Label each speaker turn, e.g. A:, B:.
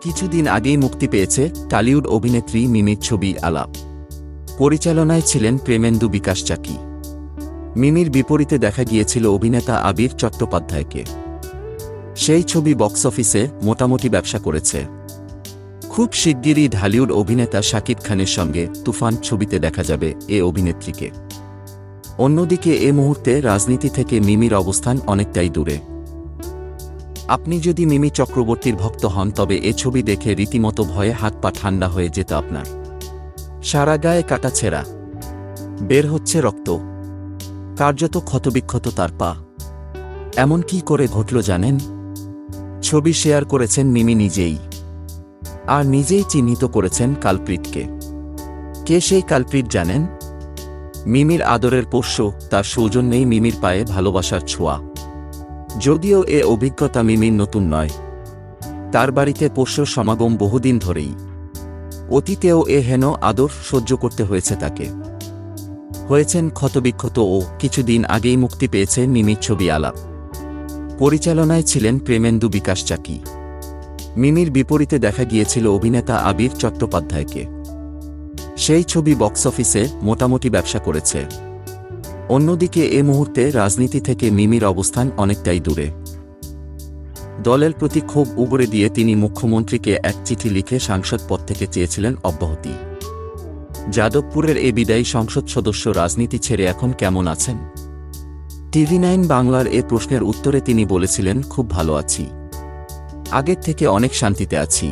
A: কিছুদিন আগেই মুক্তি পেয়েছে টালিউড অভিনেত্রী মিমির ছবি আলাপ। পরিচালনায় ছিলেন প্রেমেন্দু বিকাশ চাকি। মিমির বিপরীতে দেখা গিয়েছিল অভিনেতা আবির চট্টোপাধ্যায়কে। সেই ছবি বক্স অফিসে মোটামুটি ব্যবসা করেছে। খুব শিগগিরই ঢালিউড অভিনেতা শাকিব খানের সঙ্গে তুফান ছবিতে দেখা যাবে এ অভিনেত্রীকে। অন্যদিকে এ মুহূর্তে রাজনীতি থেকে মিমির অবস্থান অনেকটাই দূরে। আপনি যদি মিমি চক্রবর্তীর ভক্ত হন, তবে এ ছবি দেখে রীতিমতো ভয়ে হাত পা ঠান্ডা হয়ে যেত আপনার। সারা গায়ে কাটা ছেঁড়া। বের হচ্ছে রক্ত। কার্যত ক্ষতবিক্ষত তার পা। এমন কি করে ঘটল জানেন? ছবি শেয়ার করেছেন মিমি নিজেই। আর নিজেই চিহ্নিত করেছেন কালপ্রিটকে। কে সেই কালপ্রিট জানেন? মিমির আদরের পোষ্য, তার সৌজন্যেই মিমির পায়ে ভালোবাসার ছোঁয়া। যদিও এ অভিজ্ঞতা মিমির নতুন নয়। তার বাড়িতে পোষ্য সমাগম বহুদিন ধরেই। অতীতেও এ হেন আদর সহ্য করতে হয়েছে তাকে। হয়েছেন ক্ষতবিক্ষত ও কিছুদিন আগেই মুক্তি পেয়েছে মিমির ছবি আলাপ। পরিচালনায় ছিলেন প্রেমেন্দু বিকাশ চাকি। মিমির বিপরীতে দেখা গিয়েছিল অভিনেতা আবির চট্টোপাধ্যায়কে। সেই ছবি বক্স অফিসে মোটামুটি ব্যবসা করেছে। অন্যদিকে, এ মুহূর্তে রাজনীতি থেকে মিমির অবস্থান অনেকটাই দূরে। দলের প্রতি ক্ষোভ উগরে দিয়ে তিনি মুখ্যমন্ত্রীকে এক চিঠি লিখে সাংসদ পদ থেকে চেয়েছিলেন অব্যাহতি। যাদবপুরের এ বিদায়ী সংসদ সদস্য রাজনীতি ছেড়ে এখন কেমন আছেন? টিভি নাইন বাংলার এ প্রশ্নের উত্তরে তিনি বলেছিলেন, খুব ভালো আছি। আগের থেকে অনেক শান্তিতে আছি।